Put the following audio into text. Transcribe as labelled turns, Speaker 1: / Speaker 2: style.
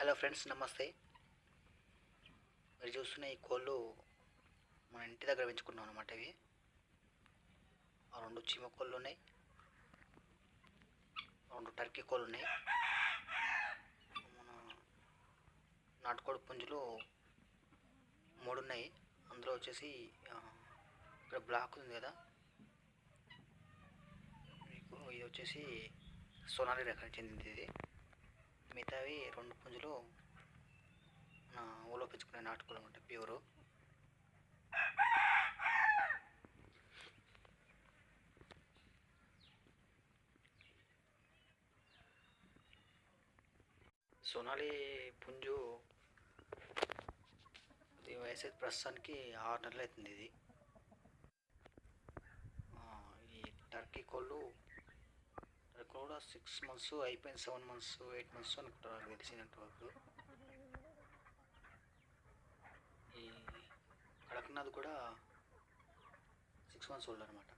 Speaker 1: Hello friends నమస్తే. మీరు చూస్తున్న ఈ కోళ్ళు మన ఇంటి దగ్గర పెంచుకున్నాం అనమాట ఇవి. ఆ రెండు చీమ కోళ్ళు ఉన్నాయి. రెండు టర్కీ కోళ్ళు ఉన్నాయి. మన నాటుకోడి పుంజులు మూడు ఉన్నాయి. అందులో వచ్చేసి ఇక్కడ బ్లాక్ ఉంది కదా. మీకు ఇది వచ్చేసి సోనాలి రకానికి చెందింది ఇది. రెండు పుంజులు పెంచుకునే నాటుకోలు అనమాట ప్యూరు. సోనాలి పుంజు ఇది వయసు ప్రస్తుతానికి ఆరు నెలలు అవుతుంది ఇది ఆ, ఈ టర్కీ కోళ్ళు టర్కీ కూడా సిక్స్ మంత్స్ అయిపోయింది సెవెన్ మంత్స్ ఎయిట్ మంత్స్ అనుకుంటారు నాకు తెలిసినంత వరకు ఈ కడక్నాథ్ కూడా సిక్స్ మంత్స్ ఓల్డ్ అనమాట